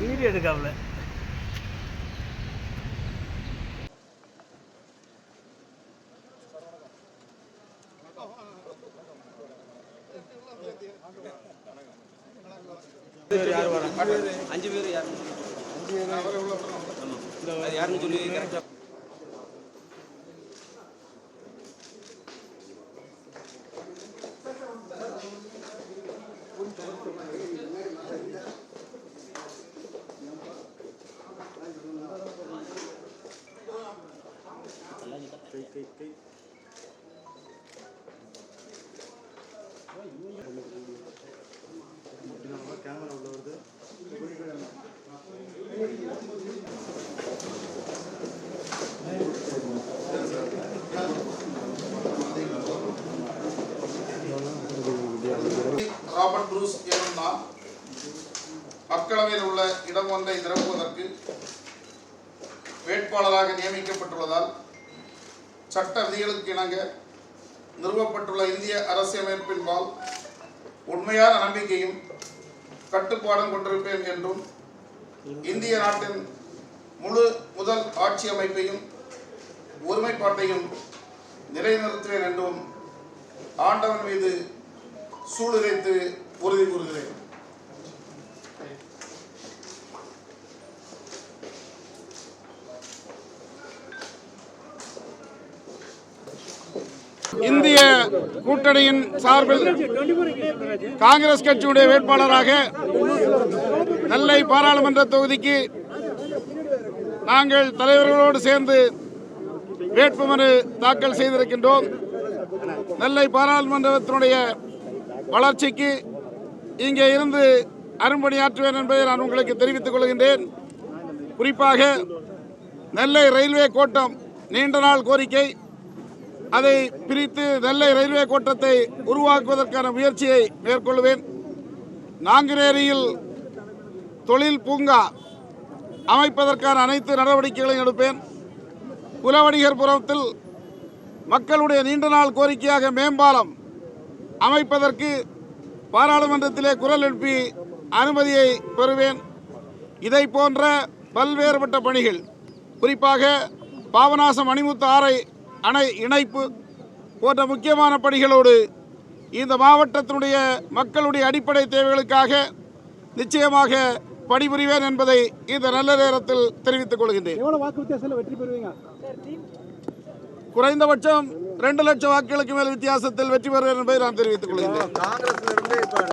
Video எடுக்காமல. அஞ்சு பேர் யாரு யாருன்னு சொல்லி கரெக்டாக ராபர்ட் புரூஸ் எனும் நான் மக்களவையில் உள்ள இடம் ஒன்றை நிரப்புவதற்கு வேட்பாளராக நியமிக்கப்பட்டுள்ளதால் சட்ட விதிகளுக்கு இணங்க நிறுவப்பட்டுள்ள இந்திய அரசியலமைப்பின்பால் உண்மையான நம்பிக்கையும் கட்டுப்பாடும் கொண்டிருப்பேன் என்றும் இந்திய நாட்டின் முழு முதல் ஆட்சி அமைப்பையும் ஒருமைப்பாட்டையும் நிலைநிறுத்துவேன் என்றும் ஆண்டவன் மீது சூளுரைத்து உறுதி கூறுகிறேன். இந்திய கூட்டணியின் சார்பில் காங்கிரஸ் கட்சியுடைய வேட்பாளராக நெல்லை பாராளுமன்ற தொகுதிக்கு நாங்கள் தலைவர்களோடு சேர்ந்து வேட்புமனு தாக்கல் செய்திருக்கின்றோம். நெல்லை பாராளுமன்றத்தினுடைய வளர்ச்சிக்கு இங்கே இருந்து அரும்பணியாற்றுவேன் என்பதை நான் உங்களுக்கு தெரிவித்துக் கொள்கின்றேன். குறிப்பாக நெல்லை ரயில்வே கோட்டம் நீண்ட நாள் கோரிக்கை. அதை பிரித்து நெல்லை ரயில்வே கோட்டத்தை உருவாக்குவதற்கான முயற்சியை மேற்கொள்வேன். நாங்குநேரியில் தொழில் பூங்கா அமைப்பதற்கான அனைத்து நடவடிக்கைகளையும் எடுப்பேன். புலவணிகர்புரத்தில் மக்களுடைய நீண்ட நாள் கோரிக்கையாக மேம்பாலம் அமைப்பதற்கு பாராளுமன்றத்திலே குரல் எழுப்பி அனுமதியை பெறுவேன். இதை போன்ற பல்வேறுபட்ட பணிகள் குறிப்பாக பாபநாசம் மணிமுத்து ஆறை அணை இணைப்பு போன்ற முக்கியமான பணிகளோடு இந்த மாவட்டத்தினுடைய மக்களுடைய அடிப்படை தேவைகளுக்காக நிச்சயமாக பணிபுரிவேன் என்பதை இந்த நல்ல நேரத்தில் தெரிவித்துக் கொள்கின்றேன். எவ்வளவு வாக்கு வித்தியாசத்தில் வெற்றி பெறுவீங்க? குறைந்தபட்சம் ரெண்டு லட்சம் வாக்குகளுக்கு மேல் வித்தியாசத்தில் வெற்றி பெறுவேன் என்பதை நான் தெரிவித்துக் கொள்கின்றேன். காங்கிரஸ்ல இருந்து இப்ப